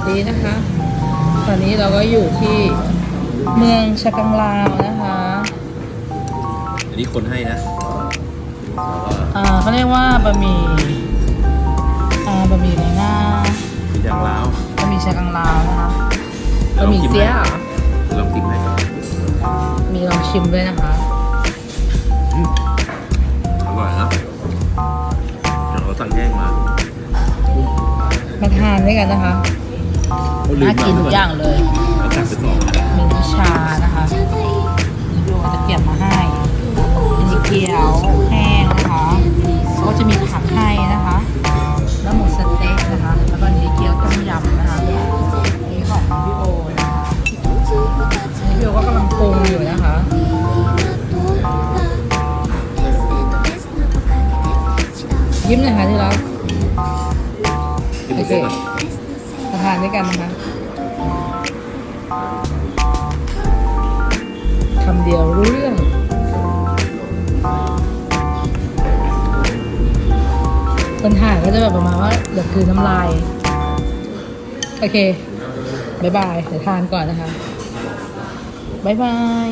สดีนะคะ ตอนนี้เราก็อยู่ที่เมืองชะกังลาวนะคะ อันนี้คนให้นะแล้วก็อ่าเขาเรียกว่าบะหมี่อ่าบะหมี่ในหน้ามียางล้าวบะหมี่ชะกังลาวนะคะบะหมี่เสียเหรอลองกินไหมมีลองชิมด้วยนะคะอร่อยนะเดี๋ยวเราสั่งแห้งมามาทานด้วยกันนะคะ น่ากินทุกอย่างเลยเราสั่งไปสองนะมีน้ำชานะคะนี่พี่โอจะเก็บมาให้มีเกี๊ยวแห้งนะคะแล้วก็จะมีผักให้นะคะ แล้วหมูสะเต๊ะนะคะ แล้วก็นี่เกี๊ยวต้มยำนะคะนี่ของพี่โอนะคะนี่พี่โอก็กำลังปรุงอยู่นะคะยิ้มหน่อยค่ะที่รักกินโอไปเคเสร็จนะมา ทานด้วยกันนะคะคำเดียวรู้เรื่องคนถ่าก็จะแบบประมาณว่าเดี๋ยวคือน้ำลาย โอเคบายบาย เดี๋ยวทานก่อนนะคะบายบาย